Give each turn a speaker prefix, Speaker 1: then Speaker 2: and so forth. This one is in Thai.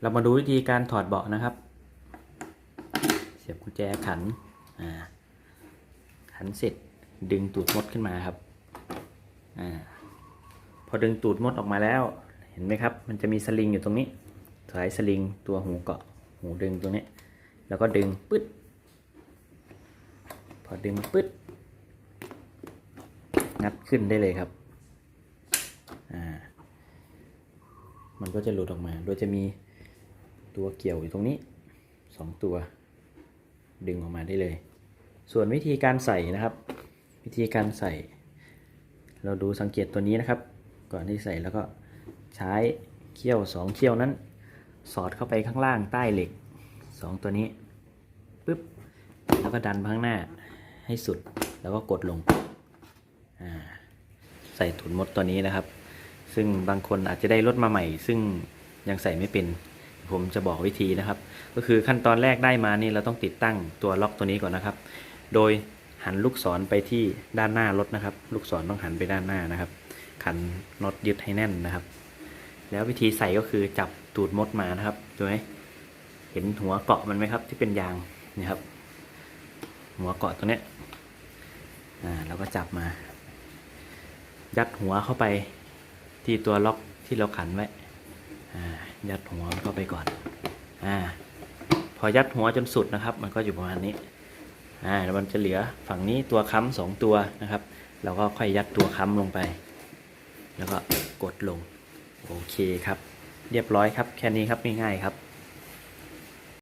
Speaker 1: เรามาดูวิธีการถอดเบาะนะครับ เสียบกุญแจขันอ่าขันเสร็จดึงตูดมดขึ้นมาครับอ่าพอดึงตูดมดออกมาแล้ว เห็นไหมครับ มันจะมีสลิงอยู่ตรงนี้สายสลิงตัวหูเกาะหูดึงตรงนี้ แล้วก็ดึงปึ๊ดพอดึงปึ๊ดงัดขึ้นได้เลยครับอ่ามันก็จะหลุดออกมา โดยจะมี ตัวเกี่ยวอยู่ตรงนี้สองตัว ดึงออกมาได้เลย ส่วนวิธีการใส่นะครับ วิธีการใส่ เราดูสังเกตตัวนี้นะครับ ก่อนที่ใส่แล้วก็ใช้เขี้ยวสองเขี้ยวนั้น สอดเข้าไปข้างล่างใต้เหล็กสองตัวนี้ปึ๊บแล้วก็ดันข้างหน้าให้สุดแล้วก็กดลงใส่ถุนมดตัวนี้นะครับ ซึ่งบางคนอาจจะได้รถมาใหม่ ซึ่งยังใส่ไม่เป็น ผมจะบอกวิธีนะครับ ก็คือขั้นตอนแรกได้มานี่เราต้องติดตั้งตัวล็อกตัวนี้ก่อนนะครับ โดยหันลูกศรไปที่ด้านหน้ารถนะครับ ลูกศรต้องหันไปด้านหน้านะครับ ขันน็อตยึดให้แน่นนะครับ แล้ววิธีใส่ก็คือจับตูดมดมานะครับดูไหมเห็นหัวเกาะมันไหมครับ ที่เป็นยางนี่ครับ หัวเกาะตัวเนี้ยอ่าเราก็จับมา ยัดหัวเข้าไปที่ตัวล็อกที่เราขันไว้อ่า ยัดหัวมันเข้าไปก่อน อ่า พอยัดหัวจนสุดนะครับ มันก็อยู่ประมาณนี้ อ่า แล้วมันจะเหลือฝั่งนี้ตัวค้ำสองตัวนะครับ เราก็ค่อยยัดตัวค้ำลงไป แล้วก็กดลง โอเคครับ เรียบร้อยครับ แค่นี้ครับ ง่ายๆครับ